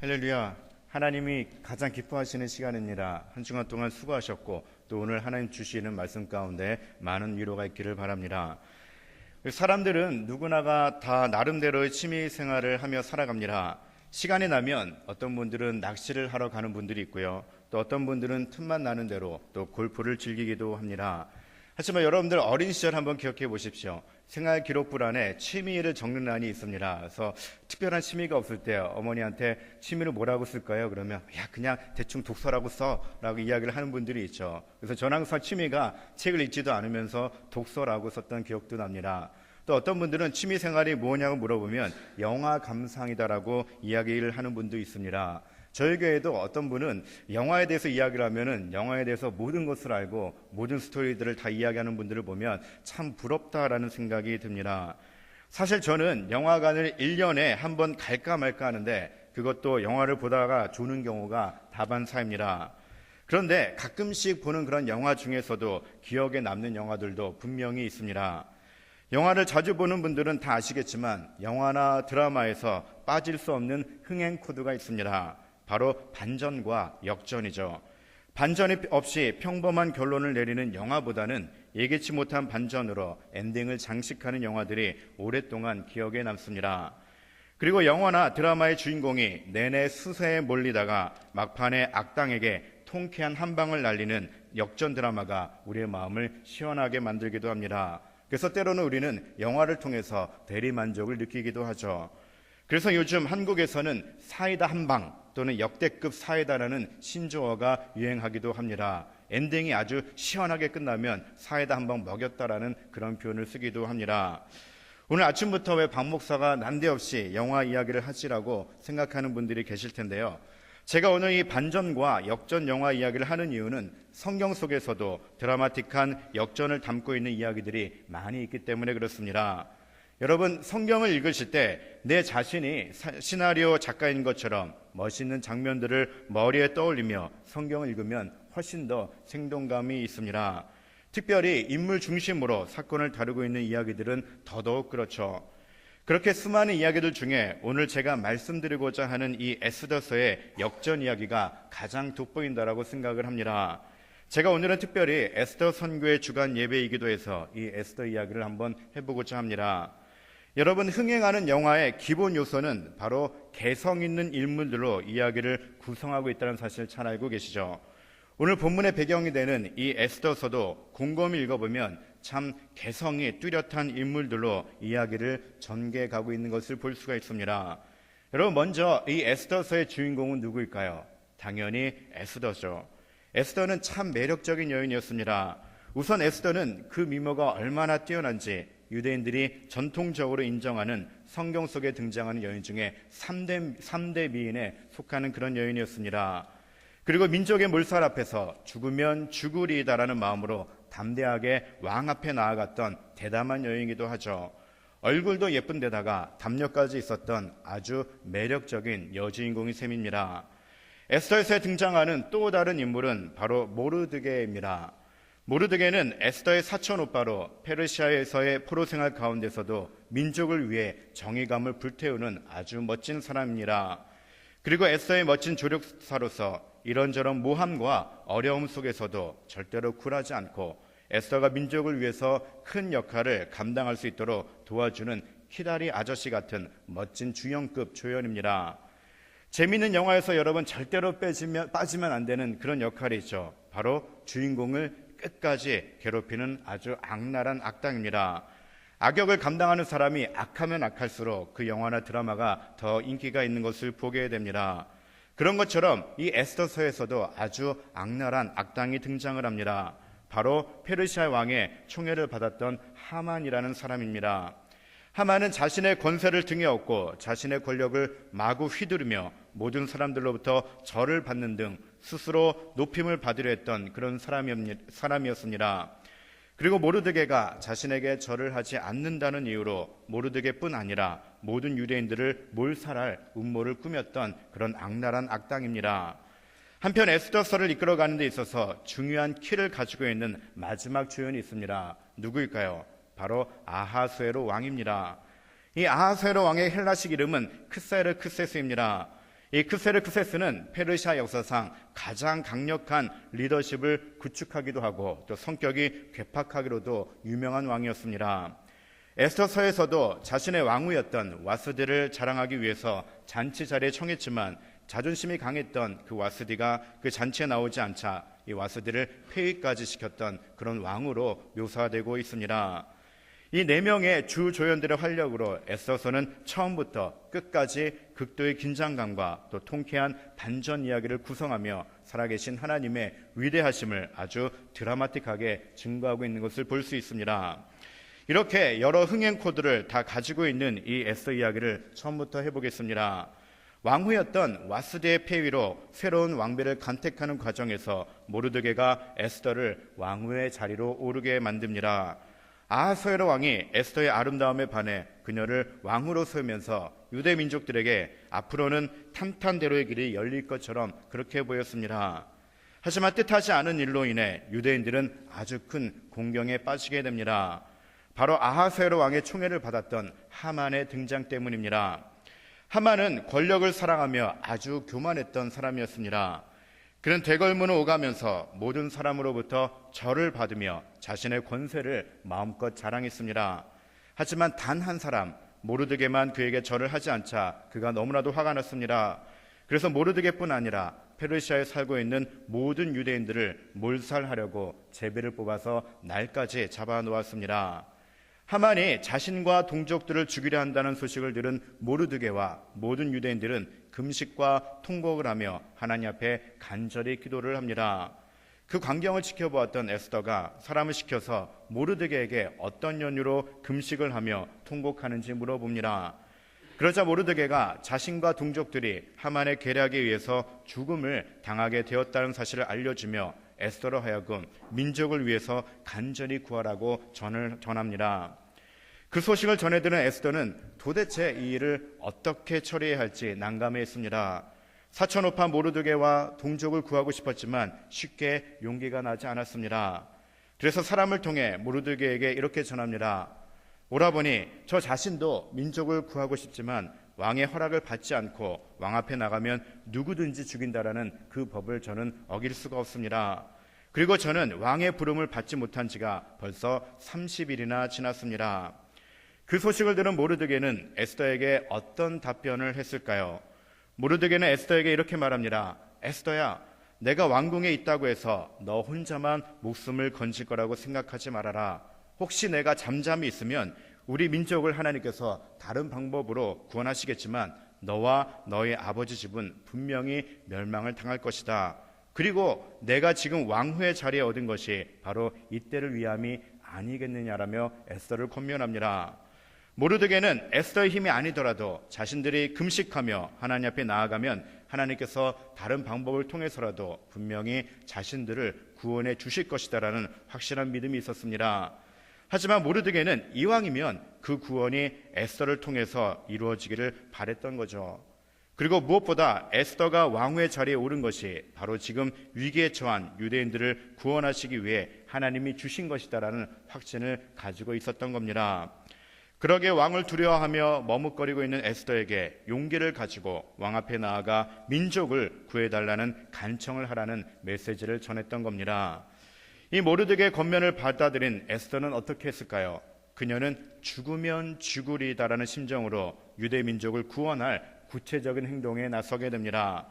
할렐루야. 하나님이 가장 기뻐하시는 시간입니다. 한 주간 동안 수고하셨고 또 오늘 하나님 주시는 말씀 가운데 많은 위로가 있기를 바랍니다. 사람들은 누구나가 다 나름대로의 취미 생활을 하며 살아갑니다. 시간이 나면 어떤 분들은 낚시를 하러 가는 분들이 있고요. 또 어떤 분들은 틈만 나는 대로 또 골프를 즐기기도 합니다. 하지만 여러분들 어린 시절 한번 기억해 보십시오. 생활 기록부 안에 취미를 적는欄이 있습니다. 그래서 특별한 취미가 없을 때 어머니한테 취미를 뭐라고 쓸까요? 그러면 야 그냥 대충 독서라고 써라고 이야기를 하는 분들이 있죠. 그래서 전 항상 취미가 책을 읽지도 않으면서 독서라고 썼던 기억도 납니다. 또 어떤 분들은 취미 생활이 뭐냐고 물어보면 영화 감상이다라고 이야기를 하는 분도 있습니다. 저희 교회도 어떤 분은 영화에 대해서 이야기를 하면은 영화에 대해서 모든 것을 알고 모든 스토리들을 다 이야기하는 분들을 보면 참 부럽다라는 생각이 듭니다. 사실 저는 영화관을 1년에 한 번 갈까 말까 하는데 그것도 영화를 보다가 조는 경우가 다반사입니다. 그런데 가끔씩 보는 그런 영화 중에서도 기억에 남는 영화들도 분명히 있습니다. 영화를 자주 보는 분들은 다 아시겠지만 영화나 드라마에서 빠질 수 없는 흥행 코드가 있습니다. 바로 반전과 역전이죠. 반전이 없이 평범한 결론을 내리는 영화보다는 예기치 못한 반전으로 엔딩을 장식하는 영화들이 오랫동안 기억에 남습니다. 그리고 영화나 드라마의 주인공이 내내 수세에 몰리다가 막판에 악당에게 통쾌한 한 방을 날리는 역전 드라마가 우리의 마음을 시원하게 만들기도 합니다. 그래서 때로는 우리는 영화를 통해서 대리 만족을 느끼기도 하죠. 그래서 요즘 한국에서는 사이다 한 방 또는 역대급 사이다라는 신조어가 유행하기도 합니다. 엔딩이 아주 시원하게 끝나면 사이다 한 방 먹였다라는 그런 표현을 쓰기도 합니다. 오늘 아침부터 왜 박 목사가 난데없이 영화 이야기를 하시라고 생각하는 분들이 계실 텐데요. 제가 오늘 이 반전과 역전 영화 이야기를 하는 이유는 성경 속에서도 드라마틱한 역전을 담고 있는 이야기들이 많이 있기 때문에 그렇습니다. 여러분 성경을 읽으실 때 내 자신이 시나리오 작가인 것처럼 멋있는 장면들을 머리에 떠올리며 성경을 읽으면 훨씬 더 생동감이 있습니다. 특별히 인물 중심으로 사건을 다루고 있는 이야기들은 더더욱 그렇죠. 그렇게 수많은 이야기들 중에 오늘 제가 말씀드리고자 하는 이 에스더서의 역전 이야기가 가장 돋보인다라고 생각을 합니다. 제가 오늘은 특별히 에스더 선교의 주간 예배이기도 해서 이 에스더 이야기를 한번 해보고자 합니다. 여러분 흥행하는 영화의 기본 요소는 바로 개성 있는 인물들로 이야기를 구성하고 있다는 사실 잘 알고 계시죠? 오늘 본문의 배경이 되는 이 에스더서도 곰곰이 읽어보면 참 개성이 뚜렷한 인물들로 이야기를 전개해 가고 있는 것을 볼 수가 있습니다. 여러분 먼저 이 에스더서의 주인공은 누구일까요? 당연히 에스더죠. 에스더는 참 매력적인 여인이었습니다. 우선 에스더는 그 미모가 얼마나 뛰어난지 유대인들이 전통적으로 인정하는 성경 속에 등장하는 여인 중에 3대, 3대 미인에 속하는 그런 여인이었습니다. 그리고 민족의 몰살 앞에서 죽으면 죽으리다라는 마음으로 담대하게 왕 앞에 나아갔던 대담한 여인이기도 하죠. 얼굴도 예쁜 데다가 담력까지 있었던 아주 매력적인 여주인공이 셈입니다. 에스더에서 등장하는 또 다른 인물은 바로 모르드게입니다. 모르드게는 에스더의 사촌 오빠로 페르시아에서의 포로 생활 가운데서도 민족을 위해 정의감을 불태우는 아주 멋진 사람입니다. 그리고 에스더의 멋진 조력사로서 이런저런 모함과 어려움 속에서도 절대로 굴하지 않고 에스더가 민족을 위해서 큰 역할을 감당할 수 있도록 도와주는 키다리 아저씨 같은 멋진 주연급 조연입니다. 재미있는 영화에서 여러분 절대로 빼지면, 빠지면 안 되는 그런 역할이죠. 바로 주인공을 끝까지 괴롭히는 아주 악랄한 악당입니다. 악역을 감당하는 사람이 악하면 악할수록 그 영화나 드라마가 더 인기가 있는 것을 보게 됩니다. 그런 것처럼 이 에스더서에서도 아주 악랄한 악당이 등장을 합니다. 바로 페르시아 왕의 총애를 받았던 하만이라는 사람입니다. 하만은 자신의 권세를 등에 업고 자신의 권력을 마구 휘두르며 모든 사람들로부터 절을 받는 등 스스로 높임을 받으려 했던 그런 사람이었습니다. 그리고 모르드게가 자신에게 절을 하지 않는다는 이유로 모르드게뿐 아니라 모든 유대인들을 몰살할 음모를 꾸몄던 그런 악랄한 악당입니다. 한편 에스더서를 이끌어가는 데 있어서 중요한 키를 가지고 있는 마지막 주연이 있습니다. 누구일까요? 바로 아하수에로 왕입니다. 이 아하수에로 왕의 헬라식 이름은 크세르 크세스입니다. 이 크세르크세스는 페르시아 역사상 가장 강력한 리더십을 구축하기도 하고 또 성격이 괴팍하기로도 유명한 왕이었습니다. 에스터서에서도 자신의 왕후였던 와스디를 자랑하기 위해서 잔치 자리에 청했지만 자존심이 강했던 그 와스디가 그 잔치에 나오지 않자 이 와스디를 폐위까지 시켰던 그런 왕으로 묘사되고 있습니다. 이 네 명의 주 조연들의 활력으로 애써서는 처음부터 끝까지 극도의 긴장감과 또 통쾌한 반전 이야기를 구성하며 살아계신 하나님의 위대하심을 아주 드라마틱하게 증거하고 있는 것을 볼 수 있습니다. 이렇게 여러 흥행 코드를 다 가지고 있는 이 에스더 이야기를 처음부터 해보겠습니다. 왕후였던 와스데의 폐위로 새로운 왕비를 간택하는 과정에서 모르드게가 에스더를 왕후의 자리로 오르게 만듭니다. 아하스웨로 왕이 에스더의 아름다움에 반해 그녀를 왕후로 세우면서 유대 민족들에게 앞으로는 탄탄대로의 길이 열릴 것처럼 그렇게 보였습니다. 하지만 뜻하지 않은 일로 인해 유대인들은 아주 큰 공경에 빠지게 됩니다. 바로 아하스웨로 왕의 총애를 받았던 하만의 등장 때문입니다. 하만은 권력을 사랑하며 아주 교만했던 사람이었습니다. 그는 대궐문을 오가면서 모든 사람으로부터 절을 받으며 자신의 권세를 마음껏 자랑했습니다. 하지만 단 한 사람 모르드게만 그에게 절을 하지 않자 그가 너무나도 화가 났습니다. 그래서 모르드게뿐 아니라 페르시아에 살고 있는 모든 유대인들을 몰살하려고 제비를 뽑아서 날까지 잡아 놓았습니다. 하만이 자신과 동족들을 죽이려 한다는 소식을 들은 모르드게와 모든 유대인들은 금식과 통곡을 하며 하나님 앞에 간절히 기도를 합니다. 그 광경을 지켜보았던 에스더가 사람을 시켜서 모르드게에게 어떤 연유로 금식을 하며 통곡하는지 물어봅니다. 그러자 모르드게가 자신과 동족들이 하만의 계략에 의해서 죽음을 당하게 되었다는 사실을 알려주며 에스더로 하여금 민족을 위해서 간절히 구하라고 전을 전합니다. 그 소식을 전해들은 에스더는 도대체 이 일을 어떻게 처리해야 할지 난감해 했습니다. 사천오파 모르드게와 동족을 구하고 싶었지만 쉽게 용기가 나지 않았습니다. 그래서 사람을 통해 모르드게에게 이렇게 전합니다. 오라버니, 저 자신도 민족을 구하고 싶지만 왕의 허락을 받지 않고 왕 앞에 나가면 누구든지 죽인다라는 그 법을 저는 어길 수가 없습니다. 그리고 저는 왕의 부름을 받지 못한 지가 벌써 30일이나 지났습니다. 그 소식을 들은 모르드게는 에스더에게 어떤 답변을 했을까요? 모르드게는 에스더에게 이렇게 말합니다. 에스더야, 내가 왕궁에 있다고 해서 너 혼자만 목숨을 건질 거라고 생각하지 말아라. 혹시 내가 잠잠히 있으면 우리 민족을 하나님께서 다른 방법으로 구원하시겠지만 너와 너의 아버지 집은 분명히 멸망을 당할 것이다. 그리고 내가 지금 왕후의 자리에 얻은 것이 바로 이때를 위함이 아니겠느냐라며 에스더를 권면합니다. 모르드게는 에스더의 힘이 아니더라도 자신들이 금식하며 하나님 앞에 나아가면 하나님께서 다른 방법을 통해서라도 분명히 자신들을 구원해 주실 것이다라는 확실한 믿음이 있었습니다. 하지만 모르드게는 이왕이면 그 구원이 에스더를 통해서 이루어지기를 바랬던 거죠. 그리고 무엇보다 에스더가 왕후의 자리에 오른 것이 바로 지금 위기에 처한 유대인들을 구원하시기 위해 하나님이 주신 것이다라는 확신을 가지고 있었던 겁니다. 그러게 왕을 두려워하며 머뭇거리고 있는 에스더에게 용기를 가지고 왕 앞에 나아가 민족을 구해달라는 간청을 하라는 메시지를 전했던 겁니다. 이 모르드게 겉면을 받아들인 에스더는 어떻게 했을까요? 그녀는 죽으면 죽으리다라는 심정으로 유대 민족을 구원할 구체적인 행동에 나서게 됩니다.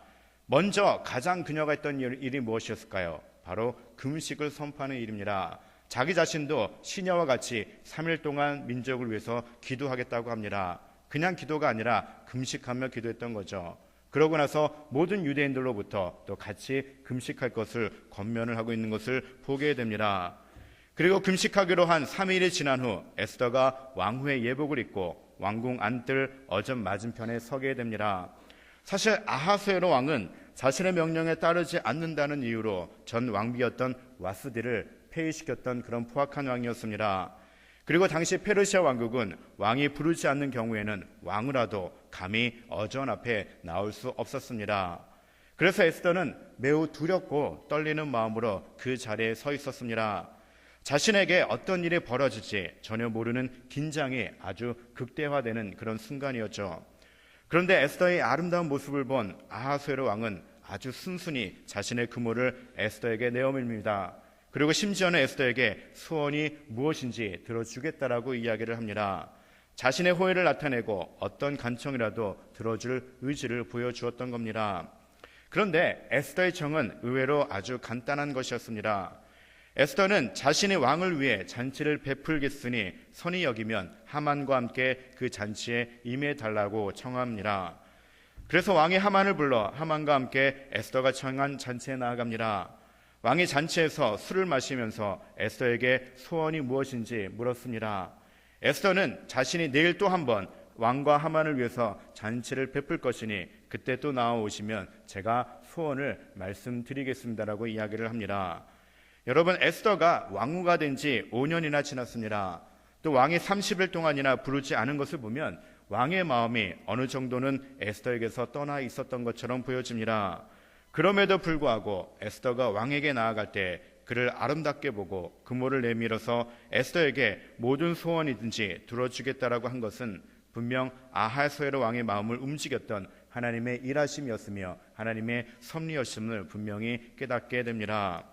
먼저 가장 그녀가 했던 일이 무엇이었을까요? 바로 금식을 선포하는 일입니다. 자기 자신도 시녀와 같이 3일 동안 민족을 위해서 기도하겠다고 합니다. 그냥 기도가 아니라 금식하며 기도했던 거죠. 그러고 나서 모든 유대인들로부터 또 같이 금식할 것을 권면을 하고 있는 것을 보게 됩니다. 그리고 금식하기로 한 3일이 지난 후 에스더가 왕후의 예복을 입고 왕궁 안뜰 어점 맞은편에 서게 됩니다. 사실 아하스에로 왕은 자신의 명령에 따르지 않는다는 이유로 전 왕비였던 와스디를 폐위시켰던 그런 포악한 왕이었습니다. 그리고 당시 페르시아 왕국은 왕이 부르지 않는 경우에는 왕이라도 감히 어전 앞에 나올 수 없었습니다. 그래서 에스더는 매우 두렵고 떨리는 마음으로 그 자리에 서 있었습니다. 자신에게 어떤 일이 벌어질지 전혀 모르는 긴장이 아주 극대화되는 그런 순간이었죠. 그런데 에스더의 아름다운 모습을 본 아하수에로 왕은 아주 순순히 자신의 그모를 에스더에게 내어밀입니다. 그리고 심지어는 에스더에게 소원이 무엇인지 들어주겠다라고 이야기를 합니다. 자신의 호의를 나타내고 어떤 간청이라도 들어줄 의지를 보여주었던 겁니다. 그런데 에스더의 청은 의외로 아주 간단한 것이었습니다. 에스더는 자신의 왕을 위해 잔치를 베풀겠으니 선이 여기면 하만과 함께 그 잔치에 임해 달라고 청합니다. 그래서 왕이 하만을 불러 하만과 함께 에스더가 청한 잔치에 나아갑니다. 왕이 잔치에서 술을 마시면서 에스더에게 소원이 무엇인지 물었습니다. 에스더는 자신이 내일 또 한 번 왕과 하만을 위해서 잔치를 베풀 것이니 그때 또 나와오시면 제가 소원을 말씀드리겠습니다라고 이야기를 합니다. 여러분 에스더가 왕후가 된 지 5년이나 지났습니다. 또 왕이 30일 동안이나 부르지 않은 것을 보면 왕의 마음이 어느 정도는 에스더에게서 떠나 있었던 것처럼 보여집니다. 그럼에도 불구하고 에스더가 왕에게 나아갈 때 그를 아름답게 보고 그모를 내밀어서 에스더에게 모든 소원이든지 들어주겠다라고 한 것은 분명 아하스웨로 왕의 마음을 움직였던 하나님의 일하심이었으며 하나님의 섭리였음을 분명히 깨닫게 됩니다.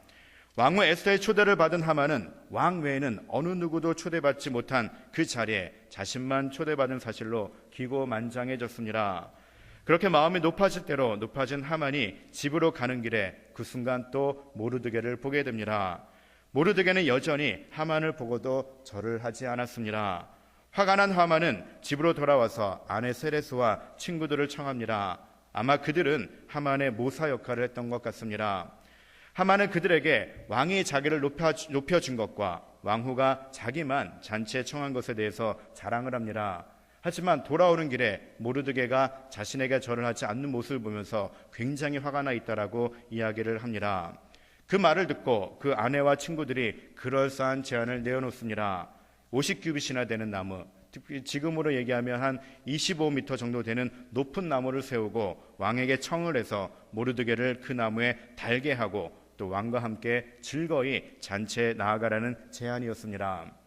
왕후 에스더의 초대를 받은 하만은 왕 외에는 어느 누구도 초대받지 못한 그 자리에 자신만 초대받은 사실로 기고만장해졌습니다. 그렇게 마음이 높아질 대로 높아진 하만이 집으로 가는 길에 그 순간 또 모르드게를 보게 됩니다. 모르드게는 여전히 하만을 보고도 절을 하지 않았습니다. 화가 난 하만은 집으로 돌아와서 아내 세레스와 친구들을 청합니다. 아마 그들은 하만의 모사 역할을 했던 것 같습니다. 하만은 그들에게 왕이 자기를 높여, 높여준 것과 왕후가 자기만 잔치에 청한 것에 대해서 자랑을 합니다. 하지만 돌아오는 길에 모르드게가 자신에게 절을 하지 않는 모습을 보면서 굉장히 화가 나 있다라고 이야기를 합니다. 그 말을 듣고 그 아내와 친구들이 그럴싸한 제안을 내어놓습니다. 50규빗이나 되는 나무, 특히 지금으로 얘기하면 한 25m 정도 되는 높은 나무를 세우고 왕에게 청을 해서 모르드게를 그 나무에 달게 하고 또 왕과 함께 즐거이 잔치에 나아가라는 제안이었습니다.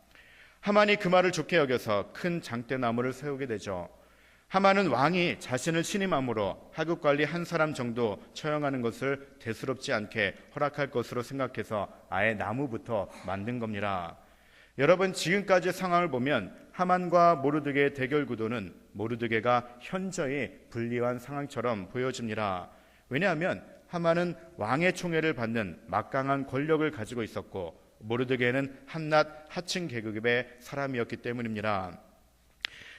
하만이 그 말을 좋게 여겨서 큰 장대나무를 세우게 되죠. 하만은 왕이 자신을 신임함으로 하급 관리 한 사람 정도 처형하는 것을 대수롭지 않게 허락할 것으로 생각해서 아예 나무부터 만든 겁니다. 여러분 지금까지 상황을 보면 하만과 모르드게의 대결 구도는 모르드게가 현저히 불리한 상황처럼 보여집니다. 왜냐하면 하만은 왕의 총애를 받는 막강한 권력을 가지고 있었고 모르드게는 한낱 하층 계급의 사람이었기 때문입니다.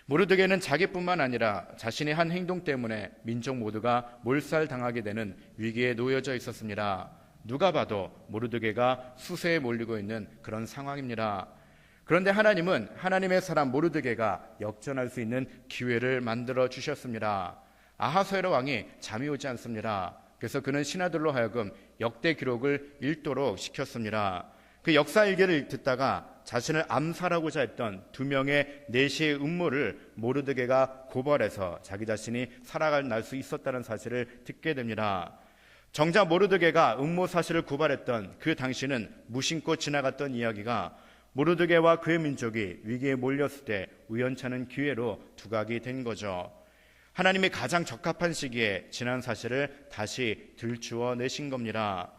모르드게는 자기뿐만 아니라 자신의 한 행동 때문에 민족 모두가 몰살당하게 되는 위기에 놓여져 있었습니다. 누가 봐도 모르드게가 수세에 몰리고 있는 그런 상황입니다. 그런데 하나님은 하나님의 사람 모르드게가 역전할 수 있는 기회를 만들어 주셨습니다. 아하수에로 왕이 잠이 오지 않습니다. 그래서 그는 신하들로 하여금 역대 기록을 읽도록 시켰습니다. 그 역사 일기를 듣다가 자신을 암살하고자 했던 두 명의 내시의 음모를 모르드게가 고발해서 자기 자신이 살아갈 날 수 있었다는 사실을 듣게 됩니다. 정작 모르드게가 음모 사실을 고발했던 그 당시는 무심코 지나갔던 이야기가 모르드게와 그의 민족이 위기에 몰렸을 때 우연찮은 기회로 두각이 된 거죠. 하나님이 가장 적합한 시기에 지난 사실을 다시 들추어 내신 겁니다.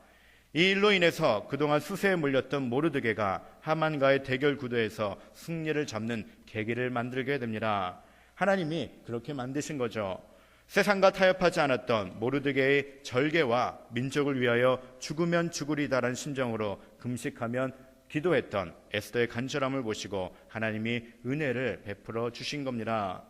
이 일로 인해서 그동안 수세에 몰렸던 모르드게가 하만과의 대결 구도에서 승리를 잡는 계기를 만들게 됩니다. 하나님이 그렇게 만드신 거죠. 세상과 타협하지 않았던 모르드게의 절개와 민족을 위하여 죽으면 죽으리다라는 심정으로 금식하면 기도했던 에스더의 간절함을 보시고 하나님이 은혜를 베풀어 주신 겁니다.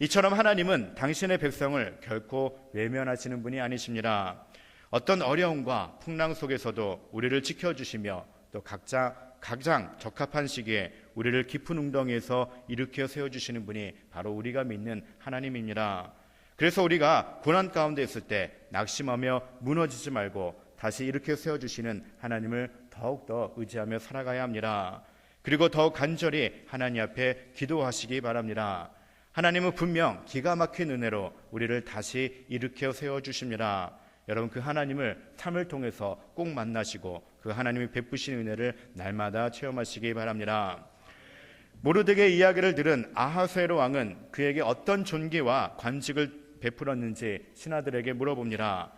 이처럼 하나님은 당신의 백성을 결코 외면하시는 분이 아니십니다. 어떤 어려움과 풍랑 속에서도 우리를 지켜주시며 또 각자 가장 적합한 시기에 우리를 깊은 웅덩이에서 일으켜 세워주시는 분이 바로 우리가 믿는 하나님입니다. 그래서 우리가 고난 가운데 있을 때 낙심하며 무너지지 말고 다시 일으켜 세워주시는 하나님을 더욱더 의지하며 살아가야 합니다. 그리고 더욱 간절히 하나님 앞에 기도하시기 바랍니다. 하나님은 분명 기가 막힌 은혜로 우리를 다시 일으켜 세워주십니다. 여러분 그 하나님을 삶을 통해서 꼭 만나시고 그 하나님이 베푸신 은혜를 날마다 체험하시기 바랍니다. 모르드게의 이야기를 들은 아하수에로 왕은 그에게 어떤 존귀와 관직을 베풀었는지 신하들에게 물어봅니다.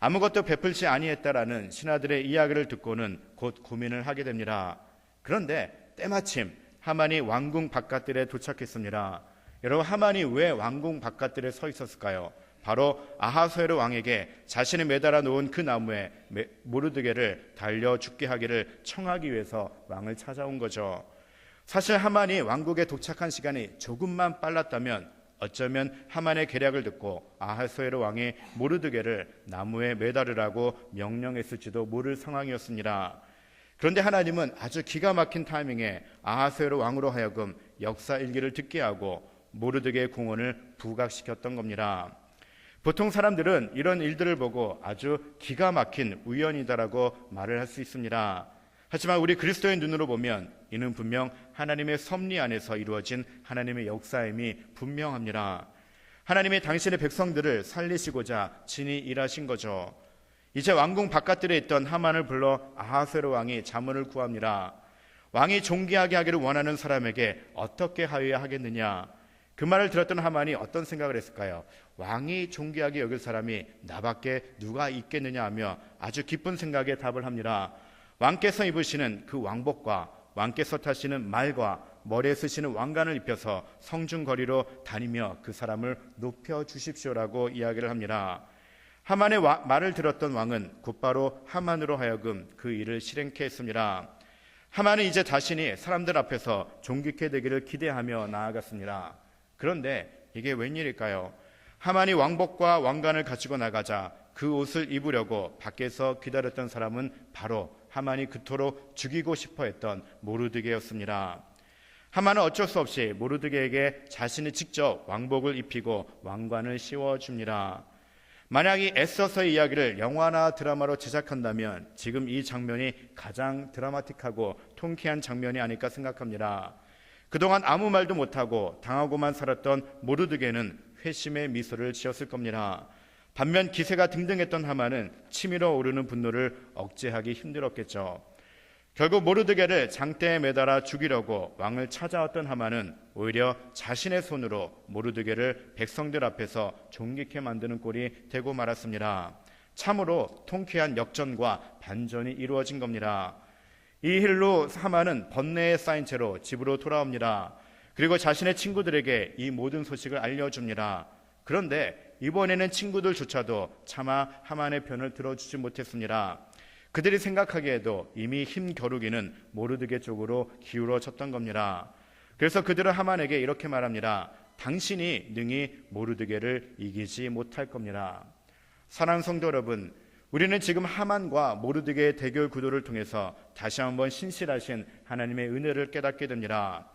아무것도 베풀지 아니했다라는 신하들의 이야기를 듣고는 곧 고민을 하게 됩니다. 그런데 때마침 하만이 왕궁 바깥들에 도착했습니다. 여러분 하만이 왜 왕궁 바깥들에 서 있었을까요? 바로 아하수에르 왕에게 자신이 매달아 놓은 그 나무에 모르드게를 달려 죽게 하기를 청하기 위해서 왕을 찾아온 거죠. 사실 하만이 왕국에 도착한 시간이 조금만 빨랐다면 어쩌면 하만의 계략을 듣고 아하수에르 왕이 모르드게를 나무에 매달으라고 명령했을지도 모를 상황이었습니다. 그런데 하나님은 아주 기가 막힌 타이밍에 아하수에르 왕으로 하여금 역사 일기를 듣게 하고 모르드게의 공헌을 부각시켰던 겁니다. 보통 사람들은 이런 일들을 보고 아주 기가 막힌 우연이다라고 말을 할 수 있습니다. 하지만 우리 그리스도의 눈으로 보면 이는 분명 하나님의 섭리 안에서 이루어진 하나님의 역사임이 분명합니다. 하나님이 당신의 백성들을 살리시고자 진히 일하신 거죠. 이제 왕궁 바깥들에 있던 하만을 불러 아하세로 왕이 자문을 구합니다. 왕이 존귀하게 하기를 원하는 사람에게 어떻게 하여야 하겠느냐? 그 말을 들었던 하만이 어떤 생각을 했을까요? 왕이 존귀하게 여길 사람이 나밖에 누가 있겠느냐 하며 아주 기쁜 생각에 답을 합니다. 왕께서 입으시는 그 왕복과 왕께서 타시는 말과 머리에 쓰시는 왕관을 입혀서 성중거리로 다니며 그 사람을 높여 주십시오라고 이야기를 합니다. 하만의 와, 말을 들었던 왕은 곧바로 하만으로 하여금 그 일을 실행케 했습니다. 하만은 이제 자신이 사람들 앞에서 존귀케 되기를 기대하며 나아갔습니다. 그런데 이게 웬일일까요? 하만이 왕복과 왕관을 가지고 나가자 그 옷을 입으려고 밖에서 기다렸던 사람은 바로 하만이 그토록 죽이고 싶어 했던 모르드게였습니다. 하만은 어쩔 수 없이 모르드게에게 자신이 직접 왕복을 입히고 왕관을 씌워줍니다. 만약 이 애써서의 이야기를 영화나 드라마로 제작한다면 지금 이 장면이 가장 드라마틱하고 통쾌한 장면이 아닐까 생각합니다. 그동안 아무 말도 못하고 당하고만 살았던 모르드게는 회심의 미소를 지었을 겁니다. 반면 기세가 등등했던 하만은 치밀어 오르는 분노를 억제하기 힘들었겠죠. 결국 모르드게를 장대에 매달아 죽이려고 왕을 찾아왔던 하만은 오히려 자신의 손으로 모르드게를 백성들 앞에서 존귀케 만드는 꼴이 되고 말았습니다. 참으로 통쾌한 역전과 반전이 이루어진 겁니다. 이 일로 하만은 번뇌에 쌓인 채로 집으로 돌아옵니다. 그리고 자신의 친구들에게 이 모든 소식을 알려줍니다. 그런데 이번에는 친구들조차도 차마 하만의 편을 들어주지 못했습니다. 그들이 생각하기에도 이미 힘 겨루기는 모르드게 쪽으로 기울어졌던 겁니다. 그래서 그들은 하만에게 이렇게 말합니다. 당신이 능히 모르드게를 이기지 못할 겁니다. 사랑 성도 여러분, 우리는 지금 하만과 모르드게의 대결 구도를 통해서 다시 한번 신실하신 하나님의 은혜를 깨닫게 됩니다.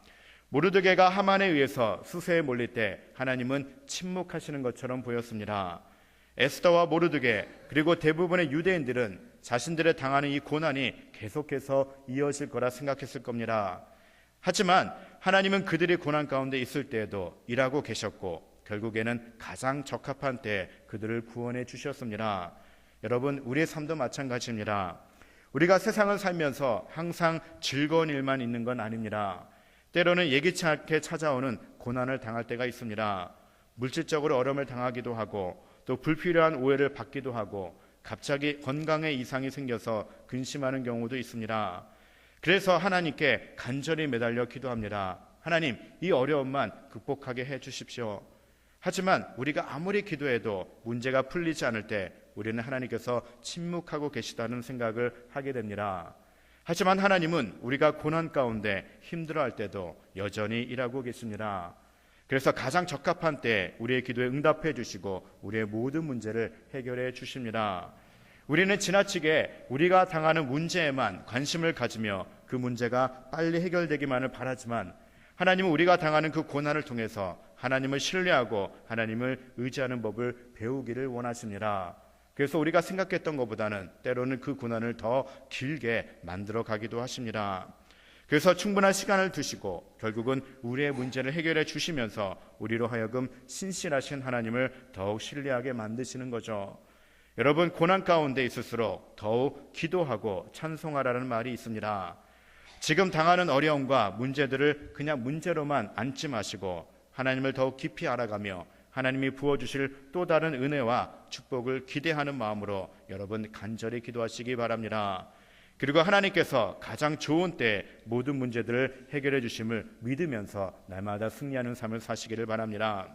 모르드게가 하만에 의해서 수세에 몰릴 때 하나님은 침묵하시는 것처럼 보였습니다. 에스더와 모르드게 그리고 대부분의 유대인들은 자신들의 당하는 이 고난이 계속해서 이어질 거라 생각했을 겁니다. 하지만 하나님은 그들이 고난 가운데 있을 때에도 일하고 계셨고 결국에는 가장 적합한 때에 그들을 구원해 주셨습니다. 여러분, 우리의 삶도 마찬가지입니다. 우리가 세상을 살면서 항상 즐거운 일만 있는 건 아닙니다. 때로는 예기치 않게 찾아오는 고난을 당할 때가 있습니다. 물질적으로 어려움을 당하기도 하고 또 불필요한 오해를 받기도 하고 갑자기 건강에 이상이 생겨서 근심하는 경우도 있습니다. 그래서 하나님께 간절히 매달려 기도합니다. 하나님, 이 어려움만 극복하게 해 주십시오. 하지만 우리가 아무리 기도해도 문제가 풀리지 않을 때 우리는 하나님께서 침묵하고 계시다는 생각을 하게 됩니다. 하지만 하나님은 우리가 고난 가운데 힘들어할 때도 여전히 일하고 계십니다. 그래서 가장 적합한 때 우리의 기도에 응답해 주시고 우리의 모든 문제를 해결해 주십니다. 우리는 지나치게 우리가 당하는 문제에만 관심을 가지며 그 문제가 빨리 해결되기만을 바라지만 하나님은 우리가 당하는 그 고난을 통해서 하나님을 신뢰하고 하나님을 의지하는 법을 배우기를 원하십니다. 그래서 우리가 생각했던 것보다는 때로는 그 고난을 더 길게 만들어 가기도 하십니다. 그래서 충분한 시간을 두시고 결국은 우리의 문제를 해결해 주시면서 우리로 하여금 신실하신 하나님을 더욱 신뢰하게 만드시는 거죠. 여러분 고난 가운데 있을수록 더욱 기도하고 찬송하라는 말이 있습니다. 지금 당하는 어려움과 문제들을 그냥 문제로만 안지 마시고 하나님을 더욱 깊이 알아가며 하나님이 부어주실 또 다른 은혜와 축복을 기대하는 마음으로 여러분 간절히 기도하시기 바랍니다. 그리고 하나님께서 가장 좋은 때 모든 문제들을 해결해 주심을 믿으면서 날마다 승리하는 삶을 사시기를 바랍니다.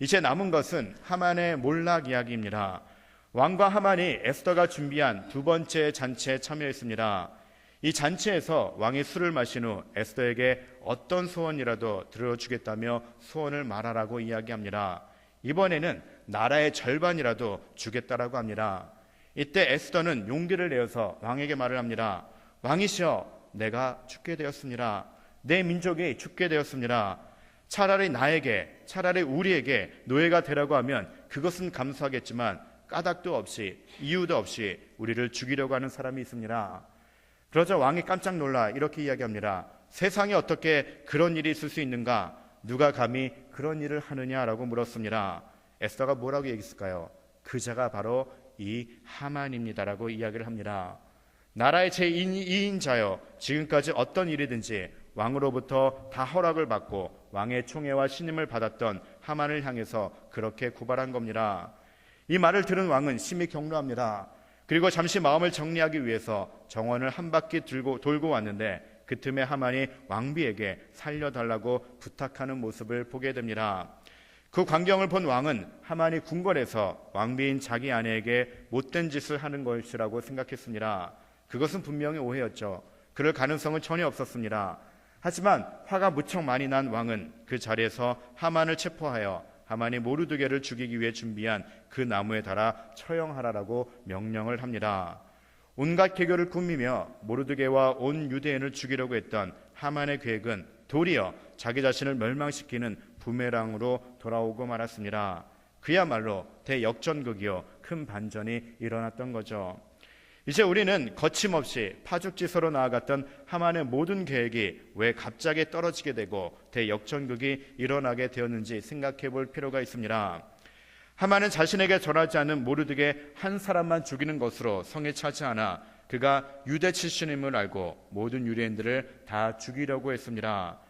이제 남은 것은 하만의 몰락 이야기입니다. 왕과 하만이 에스더가 준비한 두 번째 잔치에 참여했습니다. 이 잔치에서 왕이 술을 마신 후 에스더에게 어떤 소원이라도 들어주겠다며 소원을 말하라고 이야기합니다. 이번에는 나라의 절반이라도 주겠다라고 합니다. 이때 에스더는 용기를 내어서 왕에게 말을 합니다. 왕이시여, 내가 죽게 되었습니다. 내 민족이 죽게 되었습니다. 차라리 나에게, 차라리 우리에게 노예가 되라고 하면 그것은 감수하겠지만 까닭도 없이 이유도 없이 우리를 죽이려고 하는 사람이 있습니다. 그러자 왕이 깜짝 놀라 이렇게 이야기합니다. 세상에 어떻게 그런 일이 있을 수 있는가? 누가 감히 그런 일을 하느냐라고 물었습니다. 에스더가 뭐라고 얘기했을까요? 그자가 바로 이 하만입니다라고 이야기를 합니다. 나라의 제2인자여 지금까지 어떤 일이든지 왕으로부터 다 허락을 받고 왕의 총애와 신임을 받았던 하만을 향해서 그렇게 구발한 겁니다. 이 말을 들은 왕은 심히 격노합니다. 그리고 잠시 마음을 정리하기 위해서 정원을 한 바퀴 들고 돌고 왔는데 그 틈에 하만이 왕비에게 살려달라고 부탁하는 모습을 보게 됩니다. 그 광경을 본 왕은 하만이 궁궐에서 왕비인 자기 아내에게 못된 짓을 하는 것이라고 생각했습니다. 그것은 분명히 오해였죠. 그럴 가능성은 전혀 없었습니다. 하지만 화가 무척 많이 난 왕은 그 자리에서 하만을 체포하여 하만이 모르드게를 죽이기 위해 준비한 그 나무에 달아 처형하라라고 명령을 합니다. 온갖 계교를 꾸미며 모르드게와 온 유대인을 죽이려고 했던 하만의 계획은 도리어 자기 자신을 멸망시키는 부메랑으로 돌아오고 말았습니다. 그야말로 대역전극이요 큰 반전이 일어났던 거죠. 이제 우리는 거침없이 파죽지서로 나아갔던 하만의 모든 계획이 왜 갑자기 떨어지게 되고 대역전극이 일어나게 되었는지 생각해 볼 필요가 있습니다. 하만은 자신에게 전하지 않은 모르드게 한 사람만 죽이는 것으로 성에 차지 않아 그가 유대 출신임을 알고 모든 유대인들을 다 죽이려고 했습니다.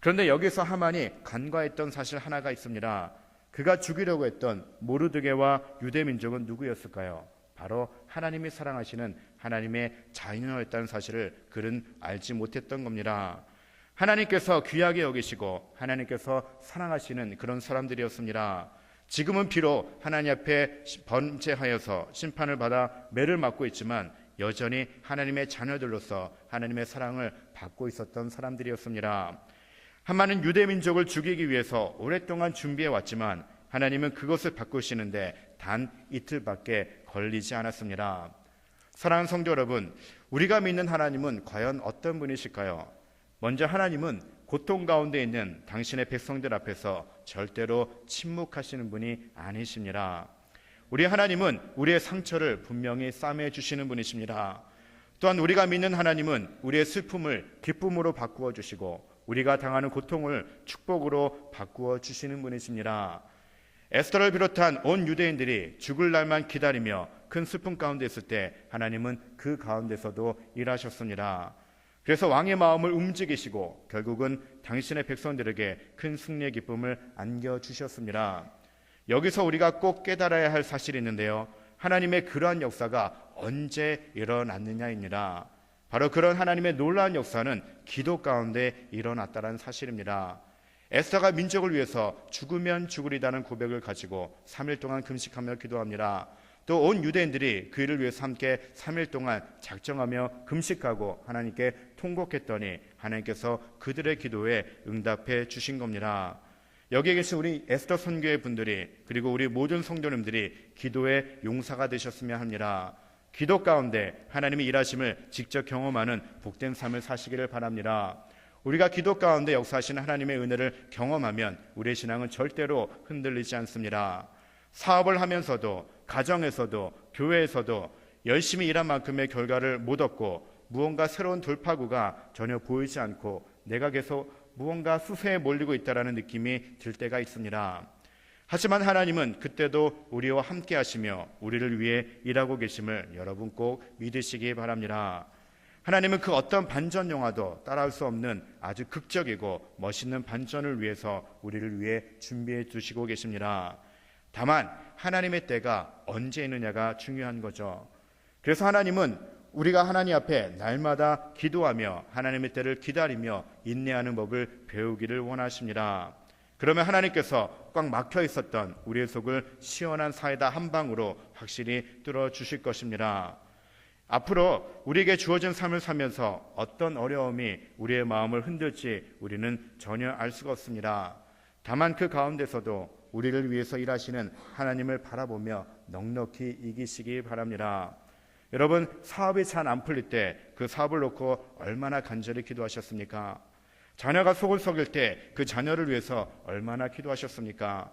그런데 여기서 하만이 간과했던 사실 하나가 있습니다. 그가 죽이려고 했던 모르드게와 유대 민족은 누구였을까요? 바로 하나님이 사랑하시는 하나님의 자녀였다는 사실을 그는 알지 못했던 겁니다. 하나님께서 귀하게 여기시고 하나님께서 사랑하시는 그런 사람들이었습니다. 지금은 비록 하나님 앞에 범죄하여서 심판을 받아 매를 맞고 있지만 여전히 하나님의 자녀들로서 하나님의 사랑을 받고 있었던 사람들이었습니다. 하만은 유대 민족을 죽이기 위해서 오랫동안 준비해 왔지만 하나님은 그것을 바꾸시는데 단 이틀밖에 걸리지 않았습니다. 사랑하는 성도 여러분, 우리가 믿는 하나님은 과연 어떤 분이실까요? 먼저 하나님은 고통 가운데 있는 당신의 백성들 앞에서 절대로 침묵하시는 분이 아니십니다. 우리 하나님은 우리의 상처를 분명히 싸매 주시는 분이십니다. 또한 우리가 믿는 하나님은 우리의 슬픔을 기쁨으로 바꾸어 주시고 우리가 당하는 고통을 축복으로 바꾸어 주시는 분이십니다. 에스더를 비롯한 온 유대인들이 죽을 날만 기다리며 큰 슬픔 가운데 있을 때 하나님은 그 가운데서도 일하셨습니다. 그래서 왕의 마음을 움직이시고 결국은 당신의 백성들에게 큰 승리의 기쁨을 안겨 주셨습니다. 여기서 우리가 꼭 깨달아야 할 사실이 있는데요. 하나님의 그러한 역사가 언제 일어났느냐입니다. 바로 그런 하나님의 놀라운 역사는 기도 가운데 일어났다는 사실입니다. 에스더가 민족을 위해서 죽으면 죽으리다는 고백을 가지고 3일 동안 금식하며 기도합니다. 또 온 유대인들이 그 일을 위해서 함께 3일 동안 작정하며 금식하고 하나님께 통곡했더니 하나님께서 그들의 기도에 응답해 주신 겁니다. 여기에 계신 우리 에스더 선교의 분들이 그리고 우리 모든 성도님들이 기도의 용사가 되셨으면 합니다. 기도 가운데 하나님의 일하심을 직접 경험하는 복된 삶을 사시기를 바랍니다. 우리가 기도 가운데 역사하시는 하나님의 은혜를 경험하면 우리의 신앙은 절대로 흔들리지 않습니다. 사업을 하면서도 가정에서도 교회에서도 열심히 일한 만큼의 결과를 못 얻고 무언가 새로운 돌파구가 전혀 보이지 않고 내가 계속 무언가 수세에 몰리고 있다라는 느낌이 들 때가 있습니다. 하지만 하나님은 그때도 우리와 함께 하시며 우리를 위해 일하고 계심을 여러분 꼭 믿으시기 바랍니다. 하나님은 그 어떤 반전 영화도 따라할 수 없는 아주 극적이고 멋있는 반전을 위해서 우리를 위해 준비해 두시고 계십니다. 다만 하나님의 때가 언제 있느냐가 중요한 거죠. 그래서 하나님은 우리가 하나님 앞에 날마다 기도하며 하나님의 때를 기다리며 인내하는 법을 배우기를 원하십니다. 그러면 하나님께서 꽉 막혀 있었던 우리의 속을 시원한 사이다 한 방으로 확실히 뚫어 주실 것입니다. 앞으로 우리에게 주어진 삶을 살면서 어떤 어려움이 우리의 마음을 흔들지 우리는 전혀 알 수가 없습니다. 다만 그 가운데서도 우리를 위해서 일하시는 하나님을 바라보며 넉넉히 이기시기 바랍니다. 여러분 사업이 잘 안 풀릴 때 그 사업을 놓고 얼마나 간절히 기도하셨습니까? 자녀가 속을 썩일 때 그 자녀를 위해서 얼마나 기도하셨습니까?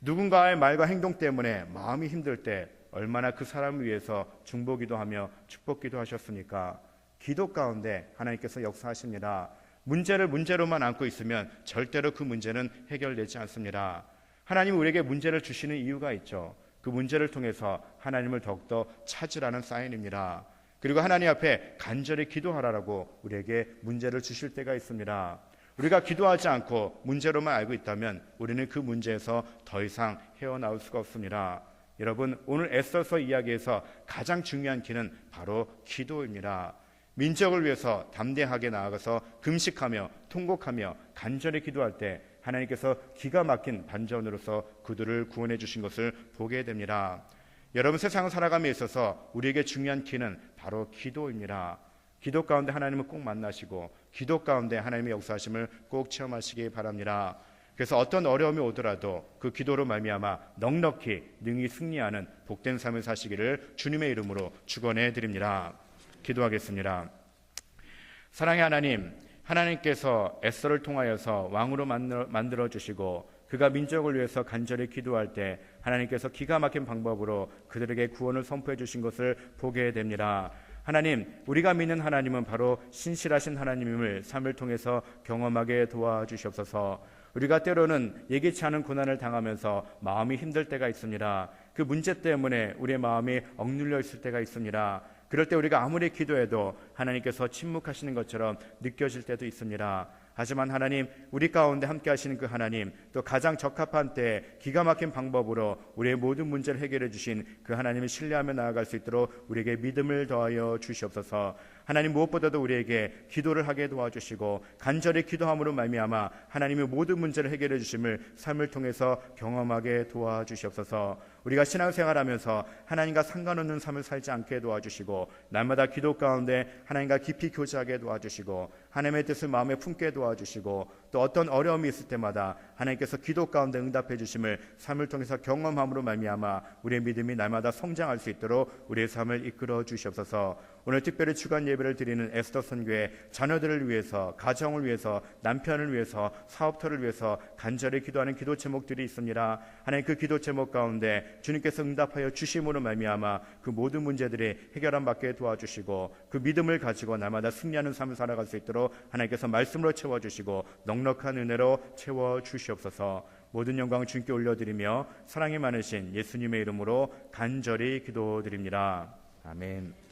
누군가의 말과 행동 때문에 마음이 힘들 때 얼마나 그 사람을 위해서 중보기도 하며 축복기도 하셨습니까? 기도 가운데 하나님께서 역사하십니다. 문제를 문제로만 안고 있으면 절대로 그 문제는 해결되지 않습니다. 하나님 우리에게 문제를 주시는 이유가 있죠. 그 문제를 통해서 하나님을 더욱더 찾으라는 사인입니다. 그리고 하나님 앞에 간절히 기도하라라고 우리에게 문제를 주실 때가 있습니다. 우리가 기도하지 않고 문제로만 알고 있다면 우리는 그 문제에서 더 이상 헤어나올 수가 없습니다. 여러분, 오늘 애써서 이야기에서 가장 중요한 길은 바로 기도입니다. 민족을 위해서 담대하게 나아가서 금식하며 통곡하며 간절히 기도할 때 하나님께서 기가 막힌 반전으로서 그들을 구원해 주신 것을 보게 됩니다. 여러분 세상을 살아감에 있어서 우리에게 중요한 키는 바로 기도입니다. 기도 가운데 하나님을 꼭 만나시고 기도 가운데 하나님의 역사하심을 꼭 체험하시기 바랍니다. 그래서 어떤 어려움이 오더라도 그 기도로 말미암아 넉넉히 능히 승리하는 복된 삶을 사시기를 주님의 이름으로 축원해 드립니다. 기도하겠습니다. 사랑의 하나님, 하나님께서 에서를 통하여서 왕으로 만들어, 주시고 그가 민족을 위해서 간절히 기도할 때 하나님께서 기가 막힌 방법으로 그들에게 구원을 선포해 주신 것을 보게 됩니다. 하나님, 우리가 믿는 하나님은 바로 신실하신 하나님임을 삶을 통해서 경험하게 도와주시옵소서. 우리가 때로는 예기치 않은 고난을 당하면서 마음이 힘들 때가 있습니다. 그 문제 때문에 우리의 마음이 억눌려 있을 때가 있습니다. 그럴 때 우리가 아무리 기도해도 하나님께서 침묵하시는 것처럼 느껴질 때도 있습니다. 하지만 하나님, 우리 가운데 함께 하시는 그 하나님, 또 가장 적합한 때 기가 막힌 방법으로 우리의 모든 문제를 해결해 주신 그 하나님을 신뢰하며 나아갈 수 있도록 우리에게 믿음을 더하여 주시옵소서. 하나님 무엇보다도 우리에게 기도를 하게 도와주시고 간절히 기도함으로 말미암아 하나님의 모든 문제를 해결해 주심을 삶을 통해서 경험하게 도와주시옵소서. 우리가 신앙생활하면서 하나님과 상관없는 삶을 살지 않게 도와주시고 날마다 기도 가운데 하나님과 깊이 교제하게 도와주시고 하나님의 뜻을 마음에 품게 도와주시고 또 어떤 어려움이 있을 때마다 하나님께서 기도 가운데 응답해 주심을 삶을 통해서 경험함으로 말미암아 우리의 믿음이 날마다 성장할 수 있도록 우리의 삶을 이끌어 주시옵소서. 오늘 특별히 주간 예배를 드리는 에스더 선교의 자녀들을 위해서 가정을 위해서 남편을 위해서 사업터를 위해서 간절히 기도하는 기도 제목들이 있습니다. 하나님 그 기도 제목 가운데 주님께서 응답하여 주심으로 말미암아 그 모든 문제들이 해결함 받게 도와주시고 그 믿음을 가지고 날마다 승리하는 삶을 살아갈 수 있도록 하나님께서 말씀으로 채워 주시고 넉넉한 은혜로 채워 주시옵소서. 모든 영광 주님께 올려드리며 사랑이 많으신 예수님의 이름으로 간절히 기도드립니다. 아멘.